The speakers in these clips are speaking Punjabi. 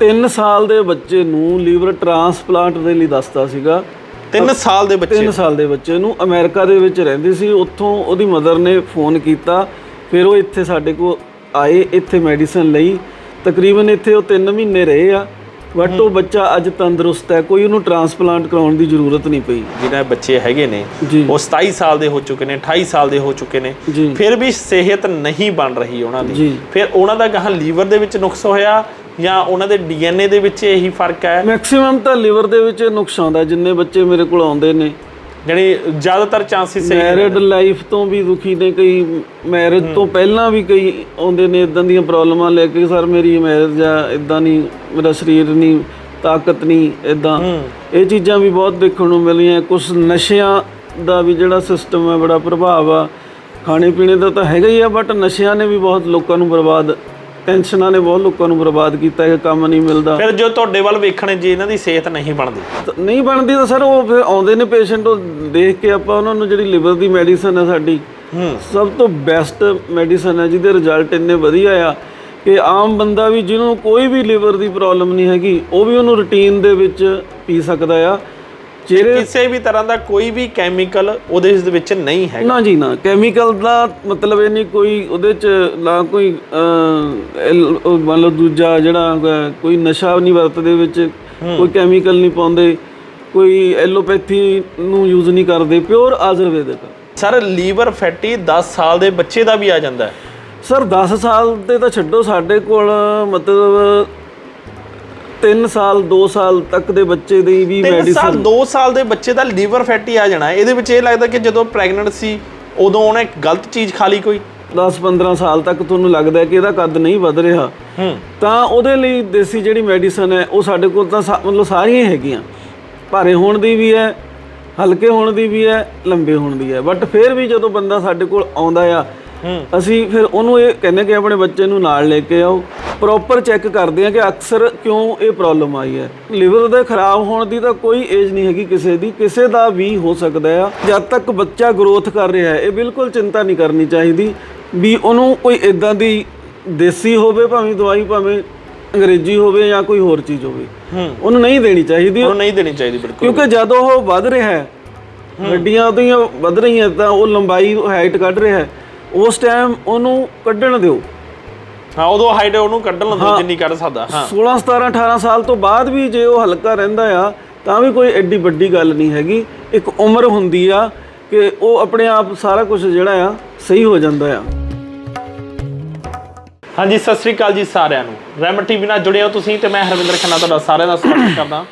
3 ਸਾਲ ਦੇ ਬੱਚੇ ਨੂੰ ਲੀਵਰ ਟ੍ਰਾਂਸਪਲਾਂਟ ਦੇ ਲਈ ਦੱਸਦਾ ਸੀਗਾ। 3 ਸਾਲ ਦੇ ਬੱਚੇ? 3 ਸਾਲ ਦੇ ਬੱਚੇ ਨੂੰ ਅਮਰੀਕਾ ਦੇ ਵਿੱਚ ਰਹਿੰਦੀ ਸੀ। ਉੱਥੋਂ ਉਹਦੀ ਮਦਰ ਨੇ ਫੋਨ ਕੀਤਾ। ਫਿਰ ਉਹ ਇੱਥੇ ਸਾਡੇ ਕੋਲ ਆਏ ਇੱਥੇ ਮੈਡੀਸਨ ਲਈ। ਤਕਰੀਬਨ ਇੱਥੇ ਉਹ 3 ਮਹੀਨੇ ਰਹੇ ਆ। ਬਟ ਉਹ ਬੱਚਾ ਅੱਜ ਤੰਦਰੁਸਤ ਹੈ। ਕੋਈ ਉਹਨੂੰ ਟ੍ਰਾਂਸਪਲਾਂਟ ਕਰਾਉਣ ਦੀ ਜ਼ਰੂਰਤ ਨਹੀਂ ਪਈ। ਜਿਹਨਾਂ ਦੇ ਬੱਚੇ ਹੈਗੇ ਨੇ ਉਹ 27 ਸਾਲ ਦੇ ਹੋ ਚੁੱਕੇ ਨੇ 28 ਸਾਲ ਦੇ ਹੋ ਚੁੱਕੇ ਨੇ। ਫਿਰ ਵੀ ਸਿਹਤ ਨਹੀਂ ਬਣ ਰਹੀ ਉਹਨਾਂ ਦੀ। ਫਿਰ ਉਹਨਾਂ ਦਾ ਗਾਹਾਂ ਲੀਵਰ ਦੇ ਵਿੱਚ ਨੁਕਸ ਹੋਇਆ। ਜਾਂ ਉਹਨਾਂ ਦੇ ਡੀਐਨਏ ਦੇ ਵਿੱਚ ਇਹੀ ਫ਼ਰਕ ਹੈ? ਮੈਕਸਿਮਮ ਤਾਂ ਲਿਵਰ ਦੇ ਵਿੱਚ ਨੁਕਸ ਆਉਂਦਾ ਜਿੰਨੇ ਬੱਚੇ ਮੇਰੇ ਕੋਲ ਆਉਂਦੇ ਨੇ। ਜਿਹੜੀ ਜ਼ਿਆਦਾਤਰ ਚਾਂਸਿਸ ਹੈ ਮੈਰਿਡ ਲਾਈਫ ਤੋਂ ਵੀ ਦੁਖੀ ਨੇ ਕਈ ਮੈਰਿਜ ਤੋਂ ਪਹਿਲਾਂ ਵੀ ਕਈ ਆਉਂਦੇ ਨੇ ਇਦਾਂ ਦੀਆਂ ਪ੍ਰੋਬਲਮਾਂ ਲੈ ਕੇ ਸਰ ਮੇਰੀ ਮੈਰਿਜ ਆ ਇਦਾਂ ਨਹੀਂ ਮੇਰਾ ਸਰੀਰ ਨਹੀਂ ਤਾਕਤ ਨਹੀਂ ਇਦਾਂ ਇਹ ਚੀਜ਼ਾਂ ਵੀ ਬਹੁਤ ਦੇਖਣ ਨੂੰ ਮਿਲੀਆਂ ਕੁਝ ਨਸ਼ਿਆਂ ਦਾ ਵੀ ਜਿਹੜਾ ਸਿਸਟਮ ਹੈ ਬੜਾ ਪ੍ਰਭਾਵ ਆ। ਖਾਣੇ ਪੀਣੇ ਦਾ ਤਾਂ ਹੈਗਾ ਹੀ ਆ ਬਟ ਨਸ਼ਿਆਂ ਨੇ ਵੀ ਬਹੁਤ ਲੋਕਾਂ ਨੂੰ ਬਰਬਾਦ ਟੈਨਸ਼ਨਾਂ ਨੇ ਬਹੁਤ ਲੋਕਾਂ ਨੂੰ ਬਰਬਾਦ ਕੀਤਾ ਹੈ ਕੰਮ ਨਹੀਂ ਮਿਲਦਾ। ਫਿਰ ਜੋ ਤੁਹਾਡੇ ਵੱਲ ਵੇਖਣ ਜੇ ਇਹਨਾਂ ਦੀ ਸਿਹਤ ਨਹੀਂ ਬਣਦੀ? ਤਾਂ ਨਹੀਂ ਬਣਦੀ ਤਾਂ ਸਰ ਉਹ ਫਿਰ ਆਉਂਦੇ ਨੇ ਪੇਸ਼ੈਂਟ ਉਹ ਦੇਖ ਕੇ ਆਪਾਂ ਉਹਨਾਂ ਨੂੰ ਜਿਹੜੀ ਲਿਵਰ ਦੀ ਮੈਡੀਸਨ ਹੈ ਸਾਡੀ ਸਭ ਤੋਂ ਬੈਸਟ ਮੈਡੀਸਨ ਹੈ ਜਿਹਦੇ ਰਿਜ਼ਲਟ ਇੰਨੇ ਵਧੀਆ ਆ ਕਿ ਆਮ ਬੰਦਾ ਵੀ ਜਿਹਨੂੰ ਕੋਈ ਵੀ ਲਿਵਰ ਦੀ ਪ੍ਰੋਬਲਮ ਨਹੀਂ ਹੈਗੀ ਉਹ ਵੀ ਉਹਨੂੰ ਰੁਟੀਨ ਦੇ ਵਿੱਚ ਪੀ ਸਕਦਾ ਆ। ਜਿਹੜੇ ਕਿਸੇ ਵੀ ਤਰ੍ਹਾਂ ਦਾ ਕੋਈ ਵੀ ਕੈਮੀਕਲ ਉਹਦੇ ਇਸ ਦੇ ਵਿੱਚ ਨਹੀਂ ਹੈ ਨਾ ਜੀ ਨਾ ਕੈਮੀਕਲ ਦਾ ਮਤਲਬ ਇਹ ਨਹੀਂ ਕੋਈ ਉਹਦੇ ਚ ਨਾ ਕੋਈ ਮੰਨ ਲਓ ਦੂਜਾ ਜਿਹੜਾ ਹੈਗਾ, ਕੋਈ ਨਸ਼ਾ ਨਹੀਂ ਵਰਤਦੇ ਵਿੱਚ ਕੋਈ ਕੈਮੀਕਲ ਨਹੀਂ ਪਾਉਂਦੇ ਕੋਈ ਐਲੋਪੈਥੀ ਨੂੰ ਯੂਜ਼ ਨਹੀਂ ਕਰਦੇ pure Ayurvedic. Sir liver fatty 10 ਸਾਲ ਦੇ ਬੱਚੇ ਦਾ ਵੀ ਆ ਜਾਂਦਾ ਹੈ। ਸਰ 10 ਸਾਲ ਦੇ ਤਾਂ ਛੱਡੋ ਸਾਡੇ ਕੋਲ ਮਤਲਬ 3 ਸਾਲ 2 ਸਾਲ ਤੱਕ ਦੇ ਬੱਚੇ ਦੀ ਵੀ 3 ਸਾਲ ਮੈਡੀਸਨ 2 ਸਾਲ ਦੇ ਬੱਚੇ ਦਾ ਲੀਵਰ ਫੈਟੀ ਆ ਜਾਣਾ। ਹੈ। ਇਹਦੇ ਵਿੱਚ ਇਹ ਲੱਗਦਾ ਕਿ ਜਦੋਂ ਪ੍ਰੈਗਨੈਂਟ ਸੀ ਉਦੋਂ ਉਹਨੇ ਗਲਤ ਚੀਜ਼ ਖਾ ਲਈ ਕੋਈ। 10 15 ਸਾਲ ਤੱਕ ਤੁਹਾਨੂੰ ਲੱਗਦਾ ਹੈ ਕਿ ਇਹਦਾ ਕੱਦ ਨਹੀਂ ਵਧ ਰਿਹਾ। ਹੂੰ। ਤਾਂ ਉਹਦੇ ਲਈ ਦੇਸੀ ਜਿਹੜੀ ਮੈਡੀਸਨ ਹੈ ਉਹ ਸਾਡੇ ਕੋਲ ਤਾਂ ਸਾ- ਮਤਲਬ ਸਾਰੀਆਂ ਹੀ ਹੈਗੀਆਂ। ਭਾਰੇ ਹੋਣ ਦੀ ਵੀ ਹੈ ਹਲਕੇ ਹੋਣ ਦੀ ਵੀ ਹੈ ਲੰਬੇ ਹੋਣ ਦੀ ਹੈ। ਬਟ ਫਿਰ ਵੀ ਜਦੋਂ ਬੰਦਾ ਸਾਡੇ ਕੋਲ ਆਉਂਦਾ ਆ ਅਸੀਂ ਫਿਰ ਉਹਨੂੰ ਇਹ ਕਹਿੰਦੇ ਕਿ ਆਪਣੇ ਬੱਚੇ ਨੂੰ ਨਾਲ ਲੈ ਕੇ ਆਓ। ਪ੍ਰੋਪਰ ਚੈੱਕ ਕਰਦੇ ਆ ਕਿ ਅਕਸਰ ਕਿਉਂ ਇਹ ਪ੍ਰੋਬਲਮ ਆਈ ਹੈ। ਲਿਵਰ ਦੇ ਖਰਾਬ ਹੋਣ ਦੀ ਤਾਂ ਕੋਈ ਏਜ ਨਹੀਂ ਹੈਗੀ ਕਿਸੇ ਦੀ ਕਿਸੇ ਦਾ ਵੀ ਹੋ ਸਕਦਾ ਆ। ਜਦ ਤੱਕ ਬੱਚਾ ਗਰੋਥ ਕਰ ਰਿਹਾ ਹੈ ਇਹ ਬਿਲਕੁਲ ਚਿੰਤਾ ਨਹੀਂ ਕਰਨੀ ਚਾਹੀਦੀ ਵੀ ਉਹਨੂੰ ਕੋਈ ਇਦਾਂ ਦੀ ਦੇਸੀ ਹੋਵੇ ਭਾਵੇਂ ਦਵਾਈ ਭਾਵੇਂ ਅੰਗਰੇਜ਼ੀ ਹੋਵੇ ਜਾਂ ਕੋਈ ਹੋਰ ਚੀਜ਼ ਹੋਵੇ। ਉਹਨੂੰ ਨਹੀਂ ਦੇਣੀ ਚਾਹੀਦੀ। ਉਹਨੂੰ ਨਹੀਂ ਦੇਣੀ ਚਾਹੀਦੀ ਬਿਲਕੁਲ ਕਿਉਂਕਿ ਜਦੋਂ ਉਹ ਵੱਧ ਰਿਹਾ ਹੈ ਹੱਡੀਆਂ ਉਹਦੀਆਂ ਵੱਧ ਰਹੀਆਂ ਤਾਂ ਉਹ ਲੰਬਾਈ ਹਾਈਟ ਕੱਢ ਰਿਹਾ ਹੈ। ਉਸ ਟਾਈਮ ਉਹਨੂੰ ਕੱਢਣ ਦਿਓ। ਹਾਂ ਉਦੋਂ ਹਾਈਟ ਉਹਨੂੰ ਕੱਢਣ ਲੰਦੋ ਜਿੰਨੀ ਕੱਢ ਸਕਦਾ ਹਾਂ। 16 17 18 ਸਾਲ ਤੋਂ ਬਾਅਦ ਵੀ ਜੇ ਉਹ ਹਲਕਾ ਰਹਿੰਦਾ ਆ ਤਾਂ ਵੀ ਕੋਈ ਐਡੀ ਵੱਡੀ ਗੱਲ ਨਹੀਂ ਹੈਗੀ। ਇੱਕ ਉਮਰ ਹੁੰਦੀ ਆ ਕਿ ਉਹ ਆਪਣੇ ਆਪ ਸਾਰਾ ਕੁਝ ਜਿਹੜਾ ਆ ਸਹੀ ਹੋ ਜਾਂਦਾ ਆ। ਹਾਂਜੀ ਸਤਿ ਸ੍ਰੀ ਅਕਾਲ ਜੀ ਸਾਰਿਆਂ ਨੂੰ। ਰੈਮ ਟੀਵੀ ਨਾਲ ਜੁੜੇ ਹੋ ਤੁਸੀਂ ਤੇ ਮੈਂ ਹਰਵਿੰਦਰ ਖੰਨਾ ਤੁਹਾਡਾ ਸਾਰਿਆਂ ਦਾ ਸਵਾਗਤ ਕਰਦਾ।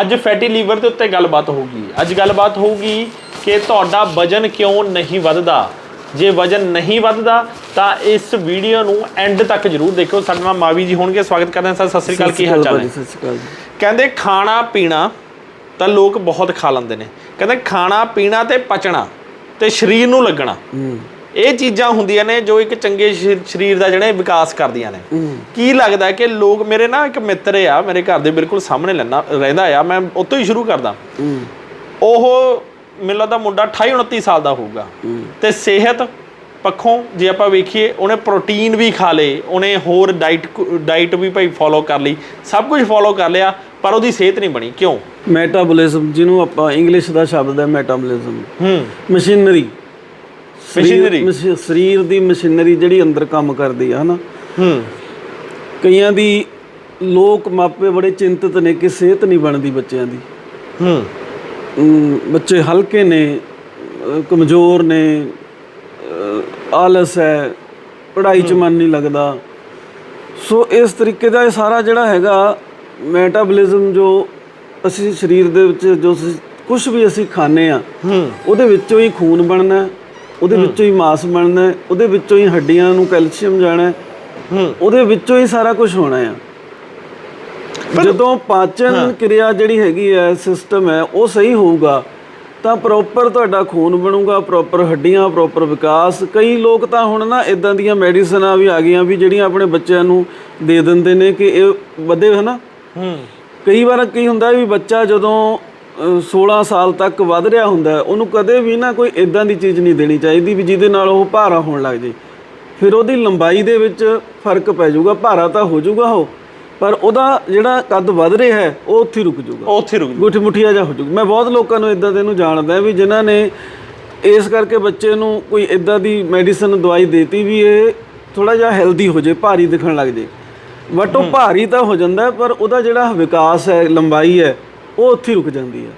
ਅੱਜ ਫੈਟੀ ਲੀਵਰ ਦੇ ਉੱਤੇ ਗੱਲਬਾਤ ਹੋਊਗੀ। ਅੱਜ ਗੱਲਬਾਤ ਹੋਊਗੀ ਕਿ ਤੁਹਾਡਾ ਵਜਨ ਕਿਉਂ ਨਹੀਂ ਵੱਧਦਾ? ਜੇ ਵਜਨ ਨਹੀਂ ਵੱਧਦਾ ਤਾਂ ਇਸ ਵੀਡੀਓ ਨੂੰ ਐਂਡ ਤੱਕ ਜਰੂਰ ਦੇਖਿਓ। ਸਾਡੇ ਨਾਲ ਮਾਵੀ ਜੀ ਹੋਣਗੇ। ਸਵਾਗਤ ਕਰਦੇ ਹਾਂ ਸਰ। ਸਤਿ ਸ੍ਰੀ ਅਕਾਲ। ਕੀ ਹਾਲ ਚਾਲ ਹੈ ਸਤਿ ਸ਼੍ਰੀ ਅਕਾਲ ਜੀ। ਕਹਿੰਦੇ ਖਾਣਾ ਪੀਣਾ ਤਾਂ ਲੋਕ ਬਹੁਤ ਖਾ ਲੈਂਦੇ ਨੇ। ਕਹਿੰਦੇ ਖਾਣਾ ਪੀਣਾ ਤੇ ਪਚਣਾ ਤੇ ਸਰੀਰ ਨੂੰ ਲੱਗਣਾ। ਇਹ ਚੀਜ਼ਾਂ ਹੁੰਦੀਆਂ ਨੇ ਜੋ ਇੱਕ ਚੰਗੇ ਸਰੀਰ ਦਾ ਜਿਹੜਾ ਵਿਕਾਸ ਕਰਦੀਆਂ ਨੇ। ਕੀ ਲੱਗਦਾ ਕਿ ਲੋਕ ਮੇਰੇ ਨਾ ਇੱਕ ਮਿੱਤਰ ਆ ਮੇਰੇ ਘਰ ਦੇ ਬਿਲਕੁਲ ਸਾਹਮਣੇ ਲੈਂਦਾ ਰਹਿੰਦਾ ਆ। ਮੈਂ ਉਤੋਂ ਹੀ ਸ਼ੁਰੂ ਕਰਦਾ। ਉਹ ਮੈਨੂੰ ਲੱਗਦਾ ਮੁੰਡਾ 28 29 ਸਾਲ ਦਾ ਹੋਊਗਾ। ਤੇ ਸਿਹਤ ਪੱਖੋਂ ਜੇ ਆਪਾਂ ਵੇਖੀਏ ਉਹਨੇ ਪ੍ਰੋਟੀਨ ਵੀ ਖਾ ਲਏ ਉਹਨੇ ਹੋਰ ਡਾਈਟ ਡਾਈਟ ਵੀ ਭਾਈ ਫੋਲੋ ਕਰ ਲਈ ਸਭ ਕੁਝ ਫੋਲੋ ਕਰ ਲਿਆ ਪਰ ਉਹਦੀ ਸਿਹਤ ਨਹੀਂ ਬਣੀ। ਕਿਉਂ? ਮੈਟਾਬੋਲਿਜ਼ਮ ਜਿਹਨੂੰ ਆਪਾਂ ਇੰਗਲਿਸ਼ ਦਾ ਸ਼ਬਦ ਹੈ ਮੈਟਾਬੋਲਿਜ਼ਮ ਹੂੰ। ਮਸ਼ੀਨਰੀ ਮਸ਼ੀਨਰੀ ਮਸ਼ੀ- ਸਰੀਰ ਦੀ ਮਸ਼ੀਨਰੀ ਜਿਹੜੀ ਅੰਦਰ ਕੰਮ ਕਰਦੀ ਆ ਹਨਾ? ਹੂੰ। ਕਈਆਂ ਦੀ ਲੋਕ ਮਾਪੇ ਬੜੇ ਚਿੰਤਤ ਨੇ ਕਿ ਸਿਹਤ ਨਹੀਂ ਬਣਦੀ ਬੱਚਿਆਂ ਦੀ। ਹੂੰ। ਬੱਚੇ ਹਲਕੇ ਨੇ ਕਮਜ਼ੋਰ ਨੇ ਆਲਸ ਹੈ ਪੜ੍ਹਾਈ 'ਚ ਮਨ ਨਹੀਂ ਲੱਗਦਾ। ਸੋ ਇਸ ਤਰੀਕੇ ਦਾ ਇਹ ਸਾਰਾ ਜਿਹੜਾ ਹੈਗਾ ਮੈਟਾਬੋਲਿਜ਼ਮ ਜੋ ਅਸੀਂ ਸਰੀਰ ਦੇ ਵਿੱਚ ਜੋ ਕੁਝ ਵੀ ਅਸੀਂ ਖਾਂਦੇ ਆ ਉਹਦੇ ਵਿੱਚੋਂ ਹੀ ਖੂਨ ਬਣਨਾ ਉਹਦੇ ਵਿੱਚੋਂ ਹੀ ਮਾਸ ਬਣਨਾ ਉਹਦੇ ਵਿੱਚੋਂ ਹੀ ਹੱਡੀਆਂ ਨੂੰ ਕੈਲਸ਼ੀਅਮ ਜਾਣਾ ਉਹਦੇ ਵਿੱਚੋਂ ਹੀ ਸਾਰਾ ਕੁਝ ਹੋਣਾ ਆ ਜਦੋਂ ਪਾਚਨ ਕਿਰਿਆ ਜਿਹੜੀ ਹੈਗੀ ਹੈ ਸਿਸਟਮ ਹੈ ਉਹ ਸਹੀ ਹੋਊਗਾ ਤਾਂ ਪ੍ਰੋਪਰ ਤੁਹਾਡਾ ਖੂਨ ਬਣੂਗਾ ਪ੍ਰੋਪਰ ਹੱਡੀਆਂ ਪ੍ਰੋਪਰ ਵਿਕਾਸ। ਕਈ ਲੋਕ ਤਾਂ ਹੁਣ ਨਾ ਇਦਾਂ ਦੀਆਂ ਮੈਡੀਸਨਾਂ ਵੀ ਆ ਗਈਆਂ ਵੀ ਜਿਹੜੀਆਂ ਆਪਣੇ ਬੱਚਿਆਂ ਨੂੰ ਦੇ ਦਿੰਦੇ ਨੇ ਕਿ ਇਹ ਵਧੇ ਹਨਾ? ਹੂੰ। ਕਈ ਵਾਰ ਕੀ ਹੁੰਦਾ ਵੀ ਬੱਚਾ ਜਦੋਂ ਅ, 16 ਸਾਲ ਤੱਕ ਵੱਧ ਰਿਹਾ ਹੁੰਦਾ ਉਹਨੂੰ ਕਦੇ ਵੀ ਨਾ ਕੋਈ ਇਦਾਂ ਦੀ ਚੀਜ਼ ਨਹੀਂ ਦੇਣੀ ਚਾਹੀਦੀ ਵੀ ਜਿਹਦੇ ਨਾਲ ਉਹ ਭਾਰਾ ਹੋਣ ਲੱਗ ਜੇ ਫਿਰ ਉਹਦੀ ਲੰਬਾਈ ਦੇ ਵਿੱਚ ਫ਼ਰਕ ਪੈ ਜਾਊਗਾ ਭਾਰਾ ਤਾਂ ਹੋ ਜਾਊਗਾ ਉਹ। ਪਰ ਉਹਦਾ ਜਿਹੜਾ ਕੱਦ ਵੱਧ ਰਿਹਾ ਹੈ ਉਹ ਉੱਥੇ ਰੁਕ ਜਾਊਗਾ। ਉੱਥੇ ਰੁਕ ਜਾਊ। ਗੁੱਠ ਮੁੱਠੀਆ ਜਾ ਹੋ ਜਾਊਗਾ। ਮੈਂ ਬਹੁਤ ਲੋਕਾਂ ਨੂੰ ਇਦਾਂ ਦੇ ਨੂੰ ਜਾਣਦਾ ਵੀ ਜਿਨ੍ਹਾਂ ਨੇ ਇਸ ਕਰਕੇ ਬੱਚੇ ਨੂੰ ਕੋਈ ਇਦਾਂ ਦੀ ਮੈਡੀਸਨ ਦਵਾਈ ਦੇਤੀ ਵੀ ਇਹ ਥੋੜਾ ਜਿਹਾ ਹੈਲਦੀ ਹੋ ਜੇ ਭਾਰੀ ਦਿਖਣ ਲੱਗ ਜੇ। ਬਟ ਉਹ ਭਾਰੀ ਤਾਂ ਹੋ ਜਾਂਦਾ ਪਰ ਉਹਦਾ ਜਿਹੜਾ ਵਿਕਾਸ ਹੈ ਲੰਬਾਈ ਹੈ ਉਹ ਉੱਥੇ ਰੁਕ ਜਾਂਦੀ ਹੈ।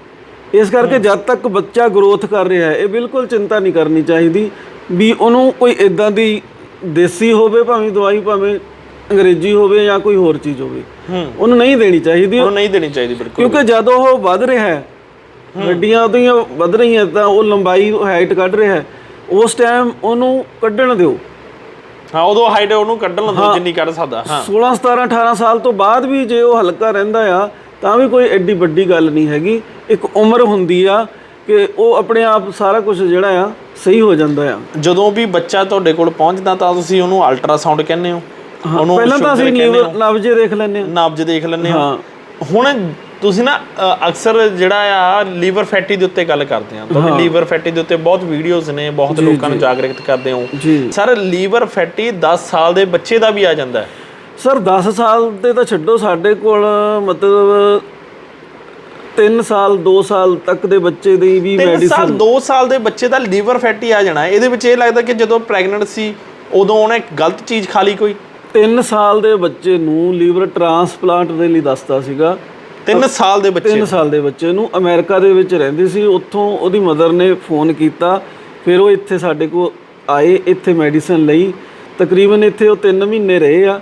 ਇਸ ਕਰਕੇ ਜਦ ਤੱਕ ਬੱਚਾ ਗਰੋਥ ਕਰ ਰਿਹਾ ਹੈ ਇਹ ਬਿਲਕੁਲ ਚਿੰਤਾ ਨਹੀਂ ਕਰਨੀ ਚਾਹੀਦੀ ਵੀ ਉਹਨੂੰ ਕੋਈ ਇਦਾਂ ਦੀ ਦੇਸੀ ਹੋਵੇ ਭਾਵੇਂ ਦਵਾਈ ਭਾਵੇਂ ਅੰਗਰੇਜ਼ੀ ਹੋਵੇ ਜਾਂ ਕੋਈ ਹੋਰ ਚੀਜ਼ ਹੋਵੇ ਉਹਨੂੰ ਨਹੀਂ ਦੇਣੀ ਚਾਹੀਦੀ। ਉਹਨੂੰ ਨਹੀਂ ਦੇਣੀ ਚਾਹੀਦੀ ਬਿਲਕੁਲ ਕਿਉਂਕਿ ਜਦੋਂ ਉਹ ਵੱਧ ਰਿਹਾ ਹੈ ਗੱਡੀਆਂ ਉਹਦੀਆਂ ਵੱਧ ਰਹੀਆਂ ਤਾਂ ਉਹ ਲੰਬਾਈ ਹਾਈਟ ਕੱਢ ਰਿਹਾ ਹੈ ਉਸ ਟਾਈਮ ਉਹਨੂੰ ਕੱਢਣ ਦਿਓ। ਹਾਂ ਉਦੋਂ ਹਾਈਟ ਉਹਨੂੰ ਕੱਢਣ ਲੰਦੋ ਜਿੰਨੀ ਕੱਢ ਸਕਦਾ ਹਾਂ। 16 17 18 ਸਾਲ ਤੋਂ ਬਾਅਦ ਵੀ ਜੇ ਉਹ ਹਲਕਾ ਰਹਿੰਦਾ ਆ ਤਾਂ ਵੀ ਕੋਈ ਐਡੀ ਵੱਡੀ ਗੱਲ ਨਹੀਂ ਹੈਗੀ। ਇੱਕ ਉਮਰ ਹੁੰਦੀ ਆ ਕਿ ਉਹ ਆਪਣੇ ਆਪ ਸਾਰਾ ਕੁਝ ਜਿਹੜਾ ਆ ਸਹੀ ਹੋ ਜਾਂਦਾ ਆ। ਜਦੋਂ ਵੀ ਬੱਚਾ ਤੁਹਾਡੇ ਕੋਲ ਪਹੁੰਚਦਾ ਤਾਂ ਤੁਸੀਂ ਉਹਨੂੰ ਅਲਟਰਾਸਾਊਂਡ ਕਹਿੰਦੇ ਹੋ। ਪਹਿਲਾਂ ਤਾਂ ਅਸੀਂ ਨਬਜੇ ਦੇਖ ਲੈਂਦੇ ਆ ਨਾਬਜ ਦੇਖ ਲੈਂਦੇ ਹੋ। ਹਾਂ। ਹੁਣ ਤੁਸੀਂ ਨਾ ਅਕਸਰ ਜਿਹੜਾ ਆ ਲੀਵਰ ਫੈਟੀ ਦੇ ਉੱਤੇ ਗੱਲ ਕਰਦੇ ਆ ਤੁਸੀਂ ਲੀਵਰ ਫੈਟੀ ਦੇ ਉੱਤੇ ਬਹੁਤ ਵੀਡੀਓਜ਼ ਨੇ ਬਹੁਤ ਲੋਕਾਂ ਨੂੰ ਜਾਗਰਿਤ ਕਰਦੇ ਹੋ। ਸਰ ਲੀਵਰ ਫੈਟੀ 10 ਸਾਲ ਦੇ ਬੱਚੇ ਦਾ ਵੀ ਆ ਜਾਂਦਾ ਹੈ। ਸਰ 10 ਸਾਲ ਦੇ ਤਾਂ ਛੱਡੋ ਸਾਡੇ ਕੋਲ ਮਤਲਬ 3 ਸਾਲ 2 ਸਾਲ ਤੱਕ ਦੇ ਬੱਚੇ ਦੀ ਵੀ 3 ਮੈਡੀਸਨ ਸਾਲ 2 ਸਾਲ ਦੇ ਬੱਚੇ ਦਾ ਲੀਵਰ ਫੈਟੀ ਆ ਜਾਣਾ ਹੈ। ਇਹਦੇ ਵਿੱਚ ਇਹ ਲੱਗਦਾ ਕਿ ਜਦੋਂ ਪ੍ਰੈਗਨੈਂਟ ਸੀ ਉਦੋਂ ਉਹਨੇ ਗਲਤ ਚੀਜ਼ ਖਾ ਲਈ ਕੋਈ। 3 ਸਾਲ ਦੇ ਬੱਚੇ ਨੂੰ ਲੀਵਰ ਟ੍ਰਾਂਸਪਲਾਂਟ ਦੇ ਲਈ ਦੱਸਦਾ ਸੀਗਾ। 3 ਸਾਲ ਦੇ ਬੱਚੇ? 3 ਸਾਲ ਦੇ ਬੱਚੇ ਨੂੰ ਅਮਰੀਕਾ ਦੇ ਵਿੱਚ ਰਹਿੰਦੀ ਸੀ। ਉੱਥੋਂ ਉਹਦੀ ਮਦਰ ਨੇ ਫੋਨ ਕੀਤਾ। ਫਿਰ ਉਹ ਇੱਥੇ ਸਾਡੇ ਕੋਲ ਆਏ ਇੱਥੇ ਮੈਡੀਸਨ ਲਈ। ਤਕਰੀਬਨ ਇੱਥੇ ਉਹ 3 ਮਹੀਨੇ ਰਹੇ ਆ।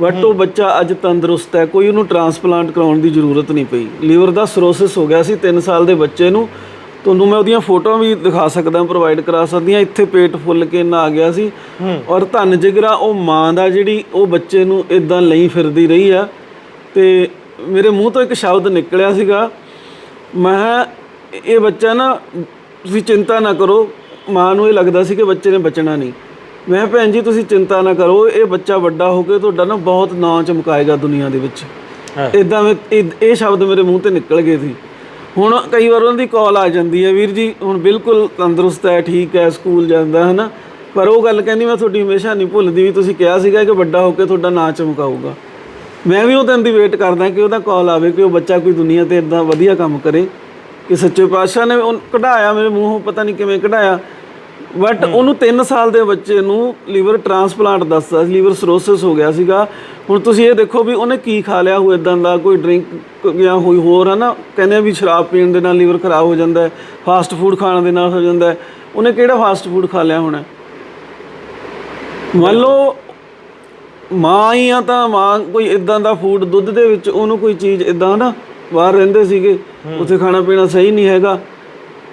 ਬਟ ਉਹ ਬੱਚਾ ਅੱਜ ਤੰਦਰੁਸਤ ਹੈ। ਕੋਈ ਉਹਨੂੰ ਟ੍ਰਾਂਸਪਲਾਂਟ ਕਰਾਉਣ ਦੀ ਜ਼ਰੂਰਤ ਨਹੀਂ ਪਈ। ਲੀਵਰ ਦਾ ਸਰੋਸਿਸ ਹੋ ਗਿਆ ਸੀ 3 ਸਾਲ ਦੇ ਬੱਚੇ ਨੂੰ। ਤੁਹਾਨੂੰ ਮੈਂ ਉਹਦੀਆਂ ਫੋਟੋਆਂ ਵੀ ਦਿਖਾ ਸਕਦਾ ਪ੍ਰੋਵਾਈਡ ਕਰਾ ਸਕਦੀ ਹਾਂ। ਇੱਥੇ ਪੇਟ ਫੁੱਲ ਕੇ ਨਾ ਆ ਗਿਆ ਸੀ। ਔਰ ਧੰਨ ਜਿਗਰਾ ਉਹ ਮਾਂ ਦਾ ਜਿਹੜੀ ਉਹ ਬੱਚੇ ਨੂੰ ਇਦਾਂ ਲਈ ਫਿਰਦੀ ਰਹੀ ਆ। ਤੇ ਮੇਰੇ ਮੂੰਹ ਤੋਂ ਇੱਕ ਸ਼ਬਦ ਨਿਕਲਿਆ ਸੀਗਾ। ਮੈਂ ਇਹ ਬੱਚਾ ਨਾ ਤੁਸੀਂ ਚਿੰਤਾ ਨਾ ਕਰੋ। ਮਾਂ ਨੂੰ ਇਹ ਲੱਗਦਾ ਸੀ ਕਿ ਬੱਚੇ ਨੇ ਬਚਣਾ ਨਹੀਂ। ਮੈਂ ਭੈਣ ਜੀ ਤੁਸੀਂ ਚਿੰਤਾ ਨਾ ਕਰੋ। ਇਹ ਬੱਚਾ ਵੱਡਾ ਹੋ ਕੇ ਤੁਹਾਡਾ ਨਾ ਬਹੁਤ ਨਾਂ ਚਮਕਾਏਗਾ ਦੁਨੀਆ ਦੇ ਵਿੱਚ। ਇਦਾਂ ਇਹ ਸ਼ਬਦ ਮੇਰੇ ਮੂੰਹ ਤੇ ਨਿਕਲ ਗਏ ਸੀ। ਹੁਣ ਕਈ ਵਾਰ ਉਹਨਾਂ ਦੀ ਕਾਲ ਆ ਜਾਂਦੀ ਹੈ। ਵੀਰ ਜੀ, ਹੁਣ ਬਿਲਕੁਲ ਤੰਦਰੁਸਤ ਹੈ, ਠੀਕ ਹੈ, ਸਕੂਲ ਜਾਂਦਾ ਹੈ ਨਾ ਪਰ ਉਹ ਗੱਲ ਕਹਿੰਦੀ, ਮੈਂ ਤੁਹਾਡੀ ਹਮੇਸ਼ਾ ਨਹੀਂ ਭੁੱਲਦੀ ਵੀ ਤੁਸੀਂ ਕਿਹਾ ਸੀਗਾ ਕਿ ਵੱਡਾ ਹੋ ਕੇ ਤੁਹਾਡਾ ਨਾਂ ਚਮਕਾਊਗਾ। ਮੈਂ ਵੀ ਉਹ ਦਿਨ ਦੀ ਵੇਟ ਕਰਦਾ ਕਿ ਉਹਦਾ ਕਾਲ ਆਵੇ ਕਿ ਉਹ ਬੱਚਾ ਕੋਈ ਦੁਨੀਆ ਤੇ ਇਦਾਂ ਵਧੀਆ ਕੰਮ ਕਰੇ। ਕਿ ਸੱਚੇ ਪਾਤਸ਼ਾਹ ਨੇ ਉਹ ਕਢਾਇਆ ਮੇਰੇ ਮੂੰਹੋਂ, ਪਤਾ ਨਹੀਂ ਕਿਵੇਂ ਕਢਾਇਆ। ਬਟ ਉਹਨੂੰ 3 ਸਾਲ ਦੇ ਬੱਚੇ ਨੂੰ ਲੀਵਰ ਟ੍ਰਾਂਸਪਲਾਂਟ ਦੱਸਦਾ ਸੀ ਲੀਵਰ ਸਰੋਸਿਸ ਹੋ ਗਿਆ ਸੀਗਾ। ਹੁਣ ਤੁਸੀਂ ਇਹ ਦੇਖੋ ਵੀ ਉਹਨੇ ਕੀ ਖਾ ਲਿਆ ਹੋਇਆ ਇਦਾਂ ਦਾ ਕੋਈ ਡਰਿੰਕ ਜਾਂ ਕੋਈ ਹੋਰ ਹੈ ਨਾ ਕਹਿੰਦੇ ਵੀ ਸ਼ਰਾਬ ਪੀਣ ਦੇ ਨਾਲ ਲੀਵਰ ਖਰਾਬ ਹੋ ਜਾਂਦਾ ਹੈ ਫਾਸਟ ਫੂਡ ਖਾਣ ਦੇ ਨਾਲ ਹੋ ਜਾਂਦਾ ਹੈ। ਉਹਨੇ ਕਿਹੜਾ ਫਾਸਟ ਫੂਡ ਖਾ ਲਿਆ ਹੋਣਾ? ਮੰਨ ਲਓ ਮਾਂ ਹੀ ਆ ਤਾਂ ਮਾਂ ਕੋਈ ਇਦਾਂ ਦਾ ਫੂਡ ਦੁੱਧ ਦੇ ਵਿੱਚ ਉਹਨੂੰ ਕੋਈ ਚੀਜ਼ ਇਦਾਂ ਨਾ ਬਾਹਰ ਰਹਿੰਦੇ ਸੀਗੇ ਉੱਥੇ ਖਾਣਾ ਪੀਣਾ ਸਹੀ ਨਹੀਂ ਹੈਗਾ।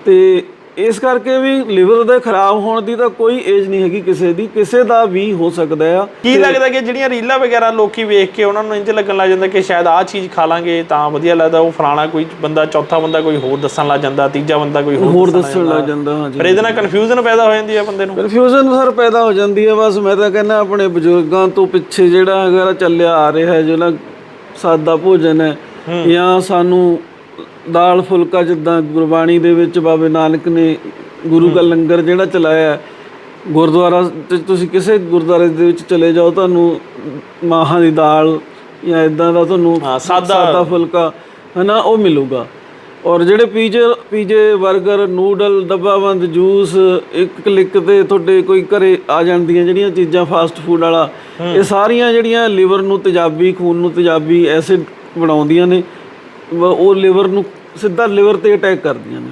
ਤੇ ਇਸ ਕਰਕੇ ਵੀ ਲਿਵਰ ਦੇ ਖਰਾਬ ਹੋਣ ਦੀ ਤਾਂ ਕੋਈ ਏਜ ਨਹੀਂ ਹੈਗੀ ਕਿਸੇ ਦੀ ਕਿਸੇ ਦਾ ਵੀ ਹੋ ਸਕਦਾ ਆ। ਕੀ ਲੱਗਦਾ ਕਿ ਜਿਹੜੀਆਂ ਰੀਲਾਂ ਵਗੈਰਾ ਲੋਕੀ ਵੇਖ ਕੇ ਉਹਨਾਂ ਨੂੰ ਇੰਜ ਲੱਗਣ ਲੱਗ ਜਾਂਦਾ ਕਿ ਸ਼ਾਇਦ ਆਹ ਚੀਜ਼ ਖਾ ਲਾਂਗੇ ਤਾਂ ਵਧੀਆ ਲੱਗਦਾ ਉਹ ਫਲਾਣਾ ਕੋਈ ਬੰਦਾ ਚੌਥਾ ਬੰਦਾ ਕੋਈ ਹੋਰ ਦੱਸਣ ਲੱਗ ਜਾਂਦਾ ਤੀਜਾ ਬੰਦਾ ਕੋਈ ਹੋਰ ਦੱਸਣ ਲੱਗ ਜਾਂਦਾ ਹਾਂਜੀ ਪਰ ਇਹਦੇ ਨਾਲ ਕਨਫਿਊਜ਼ਨ ਪੈਦਾ ਹੋ ਜਾਂਦੀ ਹੈ ਬੰਦੇ ਨੂੰ। ਕਨਫਿਊਜ਼ਨ ਸਰ ਪੈਦਾ ਹੋ ਜਾਂਦੀ ਹੈ ਬਸ ਮੈਂ ਤਾਂ ਕਹਿੰਦਾ ਆਪਣੇ ਬਜ਼ੁਰਗਾਂ ਤੋਂ ਪਿੱਛੇ ਜਿਹੜਾ ਹੈਗਾ ਚੱਲਿਆ ਆ ਰਿਹਾ ਹੈ ਜਿਹੜਾ ਸਾਦਾ ਭੋਜਨ ਹੈ। ਜਾਂ ਸਾਨੂੰ ਦਾਲ ਫੁਲਕਾ ਜਿੱਦਾਂ ਗੁਰਬਾਣੀ ਦੇ ਵਿੱਚ ਬਾਬੇ ਨਾਨਕ ਨੇ ਗੁਰੂ ਦਾ ਲੰਗਰ ਜਿਹੜਾ ਚਲਾਇਆ ਗੁਰਦੁਆਰਾ ਤੇ ਤੁਸੀਂ ਕਿਸੇ ਗੁਰਦੁਆਰੇ ਦੇ ਵਿੱਚ ਚਲੇ ਜਾਓ ਤੁਹਾਨੂੰ ਮਾਹਾਂ ਦੀ ਦਾਲ ਜਾਂ ਇਦਾਂ ਦਾ ਤੁਹਾਨੂੰ ਸਾਦਾ- ਸਾਦਾ ਫੁਲਕਾ ਹਨਾ ਉਹ ਮਿਲੂਗਾ। ਔਰ ਜਿਹੜੇ ਪੀਜੇ ਪੀਜੇ 버ਗਰ ਨੂਡਲ ਡੱਬਾਬੰਦ ਜੂਸ ਇੱਕ ਕਲਿੱਕ ਤੇ ਤੁਹਾਡੇ ਕੋਈ ਘਰੇ ਆ ਜਾਂਦੀਆਂ ਜਿਹੜੀਆਂ ਚੀਜ਼ਾਂ ਫਾਸਟ ਫੂਡ ਵਾਲਾ ਇਹ ਸਾਰੀਆਂ ਜਿਹੜੀਆਂ ਲਿਵਰ ਨੂੰ ਤੇਜ਼ਾਬੀ ਖੂਨ ਨੂੰ ਤੇਜ਼ਾਬੀ ਐਸਿਡ ਬਣਾਉਂਦੀਆਂ ਨੇ। ਉਹ ਲਿਵਰ ਨੂੰ ਸਿੱਧਾ ਲਿਵਰ ਤੇ ਅਟੈਕ ਕਰਦੀਆਂ ਨੇ।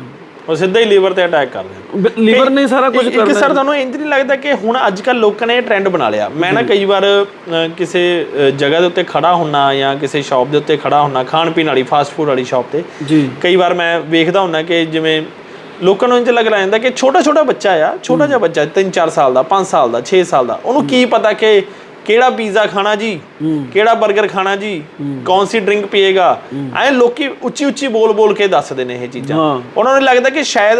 ਉਹ ਸਿੱਧਾ ਹੀ ਲੀਵਰ ਤੇ ਅਟੈਕ ਕਰਦੇ ਲਿਵਰ ਨੇ ਸਾਰਾ ਕੁਝ ਇੱਕ ਸਰ ਤੁਹਾਨੂੰ ਇੰਜ ਨਹੀਂ ਲੱਗਦਾ ਕਿ ਹੁਣ ਅੱਜ ਕੱਲ ਲੋਕਾਂ ਨੇ ਇਹ ਟ੍ਰੈਂਡ ਬਣਾ ਲਿਆ। ਮੈਂ ਨਾ ਕਈ ਵਾਰ ਅ, ਕਿਸੇ ਅ, ਜਗ੍ਹਾ ਦੇ ਉੱਤੇ ਖੜਾ ਹੁੰਨਾ ਜਾਂ ਕਿਸੇ ਸ਼ਾਪ ਦੇ ਉੱਤੇ ਖੜਾ ਹੁੰਨਾ ਖਾਣ ਪੀਣ ਵਾਲੀ ਫਾਸਟ ਫੂਡ ਵਾਲੀ ਸ਼ਾਪ ਤੇ। ਜੀ। ਕਈ ਵਾਰ ਮੈਂ ਵੇਖਦਾ ਹੁੰਨਾ ਕਿ ਜਿਵੇਂ ਲੋਕਾਂ ਨੂੰ ਇੰਜ ਲੱਗ ਰਿਹਾ ਜਾਂਦਾ ਕਿ ਛੋਟਾ ਛੋਟਾ ਬੱਚਾ ਆ ਛੋਟਾ ਜਿਹਾ ਬੱਚਾ 3-4 ਸਾਲ ਦਾ 5 ਸਾਲ ਦਾ 6 ਸਾਲ ਦਾ ਉਹਨੂੰ ਕੀ ਪਤਾ ਕਿ ਕਿਹੜਾ ਪੀਜ਼ਾ ਖਾਣਾ ਜੀ? ਕਿਹੜਾ 버ਗਰ ਖਾਣਾ ਜੀ? ਕੌਣ ਸੀ ਡਰਿੰਕ ਪੀਏਗਾ? ਐ ਲੋਕੀ ਉੱਚੀ ਉੱਚੀ ਬੋਲ ਬੋਲ ਕੇ ਦੱਸਦੇ ਨੇ ਇਹ ਚੀਜ਼ਾਂ। ਉਹਨਾਂ ਨੂੰ ਲੱਗਦਾ ਕਿ ਸ਼ਾਇਦ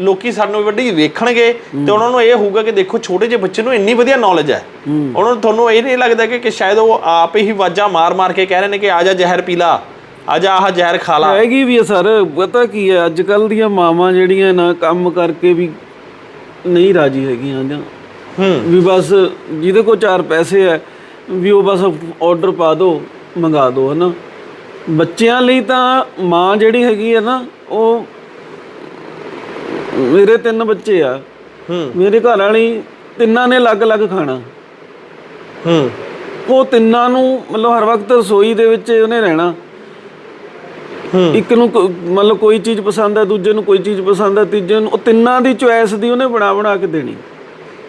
ਲੋਕੀ ਸਾਨੂੰ ਵੱਡੀ ਵੇਖਣਗੇ ਤੇ ਉਹਨਾਂ ਨੂੰ ਇਹ ਹੋਊਗਾ ਕਿ ਦੇਖੋ ਛੋਟੇ ਜਿਹੇ ਬੱਚੇ ਨੂੰ ਇੰਨੀ ਵਧੀਆ ਨੌਲੇਜ ਹੈ। ਉਹਨਾਂ ਨੂੰ ਤੁਹਾਨੂੰ ਇਹ ਨਹੀਂ ਲੱਗਦਾ ਕਿ ਸ਼ਾਇਦ ਉਹ ਆਪ ਹੀ ਵਾਜਾਂ ਮਾਰ ਮਾਰ ਕੇ ਕਹਿ ਰਹੇ ਨੇ ਕਿ ਆ ਜਾ ਜ਼ਹਿਰ ਪੀ ਲਾ ਆ ਜਾ ਆਹ ਜ਼ਹਿਰ ਖਾ ਲਾ। ਹੈਗੀ ਵੀ ਸਰ ਪਤਾ ਕੀ ਹੈ ਅੱਜ ਕੱਲ ਦੀਆਂ ਮਾਵਾਂ ਜਿਹੜੀਆਂ ਨਾ ਕੰਮ ਕਰਕੇ ਵੀ ਨਹੀਂ ਰਾਜੀ ਹੈਗੀਆਂ ਜਾਂ ਵੀ ਬਸ ਜਿਹਦੇ ਕੋਲ ਚਾਰ ਪੈਸੇ ਹੈ ਵੀ ਉਹ ਬਸ ਆਰਡਰ ਪਾ ਦਿਓ ਮੰਗਾ ਦਿਓ ਹਨਾ। ਬੱਚਿਆਂ ਲਈ ਤਾਂ ਮਾਂ ਜਿਹੜੀ ਹੈਗੀ ਹੈ ਨਾ ਉਹ ਮੇਰੇ ਤਿੰਨ ਬੱਚੇ ਆ। ਹੂੰ। ਮੇਰੇ ਘਰ ਵਾਲੀ ਤਿੰਨਾਂ ਨੇ ਅਲੱਗ-ਅਲੱਗ ਖਾਣਾ। ਹੂੰ। ਉਹ ਤਿੰਨਾਂ ਨੂੰ ਮਤਲਬ ਹਰ ਵਕਤ ਰਸੋਈ ਦੇ ਵਿੱਚ ਉਹਨੇ ਰਹਿਣਾ। ਹੂੰ। ਇੱਕ ਨੂੰ ਮਤਲਬ ਕੋਈ ਚੀਜ਼ ਪਸੰਦ ਹੈ ਦੂਜੇ ਨੂੰ ਕੋਈ ਚੀਜ਼ ਪਸੰਦ ਹੈ ਤੀਜੇ ਨੂੰ ਉਹ ਤਿੰਨਾਂ ਦੀ ਚੁਆਇਸ ਦੀ ਉਹਨੇ ਬਣਾ ਬਣਾ ਕੇ ਦੇਣੀ।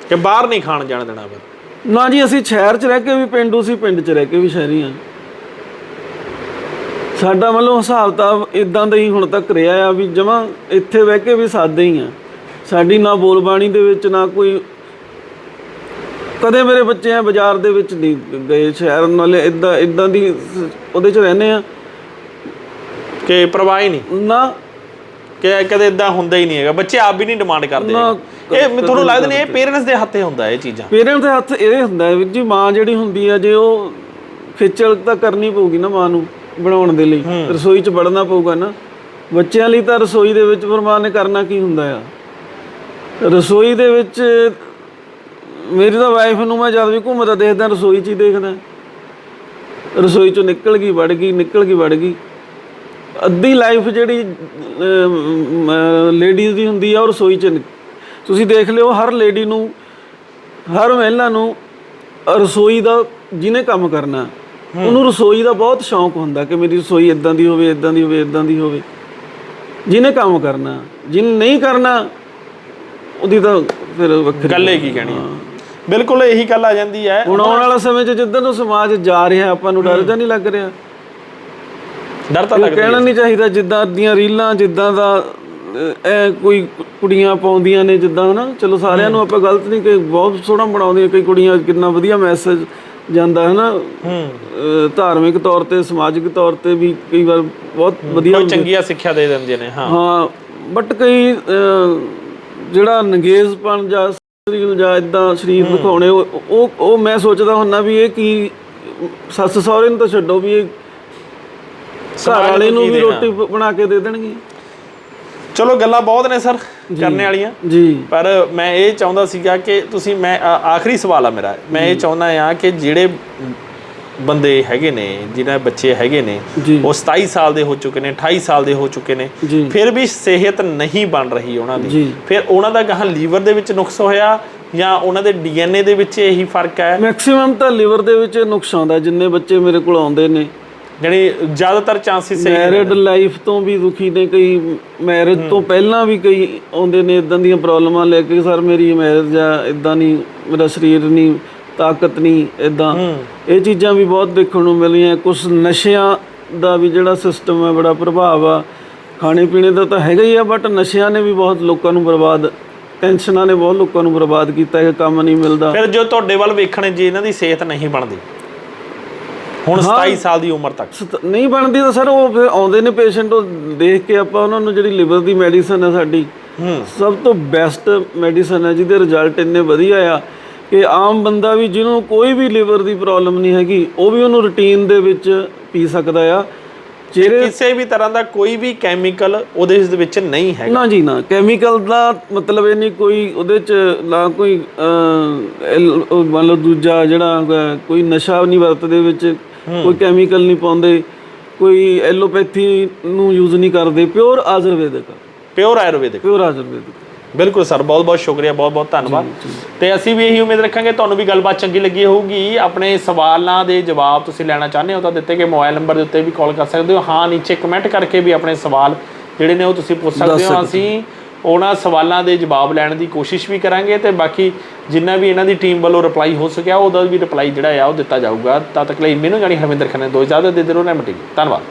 ਕਿ ਬਾਹਰ ਨਹੀਂ ਖਾਣ ਜਾਣ ਦੇਣਾ ਫਿਰ? ਨਾ ਜੀ ਅਸੀਂ ਸ਼ਹਿਰ 'ਚ ਰਹਿ ਕੇ ਵੀ ਪਿੰਡੂ ਸੀ ਪਿੰਡ 'ਚ ਰਹਿ ਕੇ ਵੀ ਸ਼ਹਿਰੀ ਆ ਸਾਡਾ ਮਤਲਬ ਹਿਸਾਬ ਤਾਂ ਇਦਾਂ ਦਾ ਹੀ ਹੁਣ ਤੱਕ ਰਿਹਾ ਆ ਵੀ ਜਮਾ ਇੱਥੇ ਬਹਿ ਕੇ ਵੀ ਸਾਦੇ ਹੀ ਆ। ਸਾਡੀ ਨਾ ਬੋਲਬਾਣੀ ਦੇ ਵਿੱਚ ਨਾ ਕੋਈ ਕਦੇ ਮੇਰੇ ਬੱਚੇ ਆ ਬਾਜ਼ਾਰ ਦੇ ਵਿੱਚ ਨਹੀਂ ਗਏ ਸ਼ਹਿਰ ਨਾਲੇ ਇਦਾਂ ਇਦਾਂ ਦੀ ਉਹਦੇ 'ਚ ਰਹਿੰਦੇ ਆ। ਕਿ ਪਰਵਾਹ ਹੀ ਨਹੀਂ? ਨਾ ਕਿ ਕਦੇ ਇਦਾਂ ਹੁੰਦਾ ਹੀ ਨਹੀਂ ਹੈਗਾ। ਬੱਚੇ ਆਪ ਵੀ ਨਹੀਂ ਡਿਮਾਂਡ ਕਰਦੇ। ਇਹ ਤੁਹਾਨੂੰ ਲੱਗਦਾ ਨਹੀਂ ਇਹ ਪੇਰੈਂਟਸ ਦੇ ਹੱਥੇ ਹੁੰਦਾ ਇਹ ਚੀਜ਼ਾਂ? ਪੇਰੈਂਟਸ ਦੇ ਹੱਥ ਇਹ ਹੁੰਦਾ ਵੀਰ ਜੀ ਮਾਂ ਜਿਹੜੀ ਹੁੰਦੀ ਆ ਜੇ ਉਹ ਖੇਚਲ ਤਾਂ ਕਰਨੀ ਪਊਗੀ ਨਾ ਮਾਂ ਨੂੰ ਬਣਾਉਣ ਦੇ ਲਈ। ਰਸੋਈ 'ਚ ਵੜਨਾ ਪਊਗਾ ਨਾ। ਬੱਚਿਆਂ ਲਈ ਤਾਂ ਰਸੋਈ ਦੇ ਵਿੱਚ ਫਿਰ ਮਾਂ ਨੇ ਕਰਨਾ ਕੀ ਹੁੰਦਾ ਆ? ਰਸੋਈ ਦੇ ਵਿੱਚ ਮੇਰੀ ਤਾਂ ਵਾਈਫ ਨੂੰ ਮੈਂ ਜਦ ਵੀ ਘੁੰਮਦਾ ਦੇਖਦਾ ਰਸੋਈ 'ਚ ਹੀ ਦੇਖਦਾ। ਰਸੋਈ 'ਚੋਂ ਨਿਕਲ ਗਈ ਵੜ ਗਈ ਨਿਕਲ ਗਈ ਵੜ ਗਈ। ਅੱਧੀ ਲਾਈਫ ਜਿਹੜੀ ਲੇਡੀਜ਼ ਦੀ ਹੁੰਦੀ ਆ ਉਹ ਰਸੋਈ 'ਚ ਤੁਸੀਂ ਦੇਖ ਲਿਓ ਹਰ ਲੇਡੀ ਨੂੰ ਹਰ ਮਹਿਲਾ ਨੂੰ ਰਸੋਈ ਦਾ ਜਿਹਨੇ ਕੰਮ ਕਰਨਾ ਉਹਨੂੰ ਰਸੋਈ ਦਾ ਬਹੁਤ ਸ਼ੌਂਕ ਹੁੰਦਾ ਕਿ ਮੇਰੀ ਰਸੋਈ ਇਦਾਂ ਦੀ ਹੋਵੇ ਇਦਾਂ ਦੀ ਹੋਵੇ ਇਦਾਂ ਦੀ ਹੋਵੇ। ਜਿਹਨੇ ਕੰਮ ਕਰਨਾ ਜਿਹਨੇ ਨਹੀਂ ਕਰਨਾ ਉਹਦੀ ਤਾਂ ਫਿਰ ਵੱਖਰੀ ਗੱਲੇ ਕੀ ਕਹਿਣੀ ਹੈ। ਬਿਲਕੁਲ ਇਹੀ ਗੱਲ ਆ ਜਾਂਦੀ ਹੈ। ਹੁਣ ਆਉਣ ਵਾਲਾ ਸਮੇਂ 'ਚ ਜਿੱਦਾਂ ਨੂੰ ਸਮਾਜ ਜਾ ਰਿਹਾ ਆਪਾਂ ਨੂੰ ਡਰ ਤਾਂ ਨਹੀਂ ਲੱਗ ਰਿਹਾ। ਡਰ ਤਾਂ ਲੱਗਦਾ ਕਹਿਣਾ ਨਹੀਂ ਚਾਹੀਦਾ ਜਿੱਦਾਂ ਦੀਆਂ ਰੀਲਾਂ ਜਿੱਦਾਂ ਦਾ ਇਹ ਕੋਈ ਕੁੜੀਆਂ ਪਾਉਂਦੀਆਂ ਨੇ ਜਿੱਦਾਂ ਹਨਾ? ਚਲੋ ਸਾਰਿਆਂ ਨੂੰ ਆਪਾਂ ਗਲਤ ਨਹੀਂ ਕਿ ਬਹੁਤ ਸੋਹਣਾ ਬਣਾਉਂਦੀਆਂ ਕਈ ਕੁੜੀਆਂ ਕਿੰਨਾ ਵਧੀਆ ਮੈਸੇਜ ਜਾਂਦਾ ਹੈ। ਨਾ ਹੂੰ ਧਾਰਮਿਕ ਤੌਰ ਤੇ ਸਮਾਜਿਕ ਤੌਰ ਤੇ ਵੀ ਕਈ ਵਾਰ ਬਹੁਤ ਵਧੀਆ ਚੰਗੀਆਂ ਸਿੱਖਿਆ ਦੇ ਦਿੰਦੇ ਨੇ ਹਾਂ। ਹਾਂ ਬਟ ਕਈ ਜਿਹੜਾ ਨੰਗੇਜ਼ਪਣ ਜਾਂ ਸਰੀਰ ਜਾਂ ਇਦਾਂ ਸਰੀਰ ਦਿਖਾਉਣੇ ਉਹ ਉਹ ਮੈਂ ਸੋਚਦਾ ਹੁੰਦਾ ਵੀ ਇਹ ਕੀ ਸੱਸ ਸਹੁਰੇ ਨੂੰ ਤਾਂ ਛੱਡੋ ਵੀ ਇਹ ਘਰ ਵਾਲੇ ਨੂੰ ਵੀ ਰੋਟੀ ਬਣਾ ਕੇ ਦੇ ਦੇਣਗੇ। ਚਲੋ ਗੱਲਾਂ ਬਹੁਤ ਨੇ ਸਰ ਕਰਨੇ ਵਾਲੀਆਂ। ਜੀ। ਪਰ ਮੈਂ ਇਹ ਚਾਹੁੰਦਾ ਸੀਗਾ ਕਿ ਤੁਸੀਂ ਮੈਂ ਆਖਰੀ ਸਵਾਲ ਆ ਮੇਰਾ। ਮੈਂ ਇਹ ਚਾਹੁੰਦਾ ਆ ਕਿ ਜਿਹੜੇ ਬੰਦੇ ਹੈਗੇ ਨੇ ਜਿਨ੍ਹਾਂ ਦੇ ਬੱਚੇ ਹੈਗੇ ਨੇ ਉਹ 27 ਸਾਲ ਦੇ ਹੋ ਚੁੱਕੇ ਨੇ 28 ਸਾਲ ਦੇ ਹੋ ਚੁੱਕੇ ਨੇ ਫਿਰ ਵੀ ਸਿਹਤ ਨਹੀਂ ਬਣ ਰਹੀ ਉਹਨਾਂ ਦੀ। ਫਿਰ ਉਹਨਾਂ ਦਾ ਗਾਹਾਂ ਲੀਵਰ ਦੇ ਵਿੱਚ ਨੁਕਸ ਹੋਇਆ ਜਾਂ ਉਹਨਾਂ ਦੇ ਡੀਐਨਏ ਦੇ ਵਿੱਚ ਇਹੀ ਫ਼ਰਕ ਹੈ? ਮੈਕਸਿਮਮ ਤਾਂ ਲਿਵਰ ਦੇ ਵਿੱਚ ਨੁਕਸ ਆਉਂਦਾ ਜਿੰਨੇ ਬੱਚੇ ਮੇਰੇ ਕੋਲ ਆਉਂਦੇ ਨੇ। ਜਿਹੜੀ ਜ਼ਿਆਦਾਤਰ ਚਾਂਸਿਸ ਹੈ ਮੈਰਿਡ ਲਾਈਫ ਤੋਂ ਵੀ ਦੁਖੀ ਨੇ ਕਈ ਮੈਰਿਜ ਤੋਂ ਪਹਿਲਾਂ ਵੀ ਕਈ ਆਉਂਦੇ ਨੇ ਇਦਾਂ ਦੀਆਂ ਪ੍ਰੋਬਲਮਾਂ ਲੈ ਕੇ ਸਰ ਮੇਰੀ ਮੈਰਿਜ ਆ ਇਦਾਂ ਨਹੀਂ ਮੇਰਾ ਸਰੀਰ ਨਹੀਂ ਤਾਕਤ ਨਹੀਂ ਇਦਾਂ ਇਹ ਚੀਜ਼ਾਂ ਵੀ ਬਹੁਤ ਦੇਖਣ ਨੂੰ ਮਿਲੀਆਂ। ਕੁਝ ਨਸ਼ਿਆਂ ਦਾ ਵੀ ਜਿਹੜਾ ਸਿਸਟਮ ਹੈ ਬੜਾ ਪ੍ਰਭਾਵ ਆ। ਖਾਣੇ ਪੀਣੇ ਦਾ ਤਾਂ ਹੈਗਾ ਹੀ ਆ ਬਟ ਨਸ਼ਿਆਂ ਨੇ ਵੀ ਬਹੁਤ ਲੋਕਾਂ ਨੂੰ ਬਰਬਾਦ ਟੈਨਸ਼ਨਾਂ ਨੇ ਬਹੁਤ ਲੋਕਾਂ ਨੂੰ ਬਰਬਾਦ ਕੀਤਾ ਹੈ ਕੰਮ ਨਹੀਂ ਮਿਲਦਾ। ਫਿਰ ਜੋ ਤੁਹਾਡੇ ਵੱਲ ਵੇਖਣ ਜੇ ਇਹਨਾਂ ਦੀ ਸਿਹਤ ਨਹੀਂ ਬਣਦੀ। ਹੁਣ 27 ਸਾਲ ਦੀ ਉਮਰ ਤੱਕ। ਨਹੀਂ ਬਣਦੀ ਤਾਂ ਸਰ ਉਹ ਫਿਰ ਆਉਂਦੇ ਨੇ ਪੇਸ਼ੈਂਟ ਉਹ ਦੇਖ ਕੇ ਆਪਾਂ ਉਹਨਾਂ ਨੂੰ ਜਿਹੜੀ ਲਿਵਰ ਦੀ ਮੈਡੀਸਨ ਹੈ ਸਾਡੀ ਸਭ ਤੋਂ ਬੈਸਟ ਮੈਡੀਸਨ ਹੈ ਜਿਹਦੇ ਰਿਜ਼ਲਟ ਇੰਨੇ ਵਧੀਆ ਆ ਕਿ ਆਮ ਬੰਦਾ ਵੀ ਜਿਹਨੂੰ ਕੋਈ ਵੀ ਲਿਵਰ ਦੀ ਪ੍ਰੋਬਲਮ ਨਹੀਂ ਹੈਗੀ ਉਹ ਵੀ ਉਹਨੂੰ ਰੁਟੀਨ ਦੇ ਵਿੱਚ ਪੀ ਸਕਦਾ ਆ। ਚਿਹਰੇ ਕਿਸੇ ਵੀ ਤਰ੍ਹਾਂ ਦਾ ਕੋਈ ਵੀ ਕੈਮੀਕਲ ਉਹਦੇ ਇਸ ਦੇ ਵਿੱਚ ਨਹੀਂ ਹੈ ਨਾ ਜੀ ਨਾ ਕੈਮੀਕਲ ਦਾ ਮਤਲਬ ਇਹ ਨਹੀਂ ਕੋਈ ਉਹਦੇ ਚ ਨਾ ਕੋਈ ਮੰਨ ਲਓ ਦੂਜਾ ਜਿਹੜਾ ਕੋਈ ਨਸ਼ਾ ਨਹੀਂ ਵਰਤਦੇ ਵਿੱਚ ਕੋਈ ਕੈਮੀਕਲ ਨਹੀਂ ਪਾਉਂਦੇ ਕੋਈ ਐਲੋਪੈਥੀ ਨੂੰ ਯੂਜ਼ ਨਹੀਂ ਕਰਦੇ pure Ayurvedic. Pure Ayurvedic. Pure Ayurvedic. ਬਿਲਕੁਲ ਸਰ ਬਹੁਤ ਬਹੁਤ ਸ਼ੁਕਰੀਆ ਬਹੁਤ ਬਹੁਤ ਧੰਨਵਾਦ। ਤੇ ਅਸੀਂ ਵੀ ਇਹੀ ਉਮੀਦ ਰੱਖਾਂਗੇ ਤੁਹਾਨੂੰ ਵੀ ਗੱਲਬਾਤ ਚੰਗੀ ਲੱਗੀ ਹੋਊਗੀ। ਆਪਣੇ ਸਵਾਲਾਂ ਦੇ ਜਵਾਬ ਤੁਸੀਂ ਲੈਣਾ ਚਾਹੁੰਦੇ ਹੋ ਤਾਂ ਦਿੱਤੇ ਗਏ ਮੋਬਾਈਲ ਨੰਬਰ ਦੇ ਉੱਤੇ ਵੀ ਕਾਲ ਕਰ ਸਕਦੇ ਹੋ। ਹਾਂ ਨੀਚੇ ਕਮੈਂਟ ਕਰਕੇ ਵੀ ਆਪਣੇ ਸਵਾਲ ਜਿਹੜੇ ਨੇ ਉਹ ਤੁਸੀਂ ਪੁੱਛ ਸਕਦੇ ਹੋ। ਅਸੀਂ ਉਹਨਾਂ ਸਵਾਲਾਂ ਦੇ ਜਵਾਬ ਲੈਣ ਦੀ ਕੋਸ਼ਿਸ਼ ਵੀ ਕਰਾਂਗੇ ਤੇ ਬਾਕੀ ਜਿੰਨਾ ਵੀ ਇਹਨਾਂ ਦੀ ਟੀਮ ਵੱਲੋਂ ਰਿਪਲਾਈ ਹੋ ਸਕਿਆ, ਉਹਦਾ ਵੀ ਰਿਪਲਾਈ ਜਿਹੜਾ ਆ, ਉਹ ਦਿੱਤਾ ਜਾਊਗਾ। ਤਦ ਤੱਕ ਲਈ ਮੈਨੂੰ ਜਾਨੀ ਹਰਵਿੰਦਰ ਖੰਨਾ, ਦੋ ਇਜਾਜ਼ਤ ਦੇ ਦਿਓ ਨਾ ਧੰਨਵਾਦ।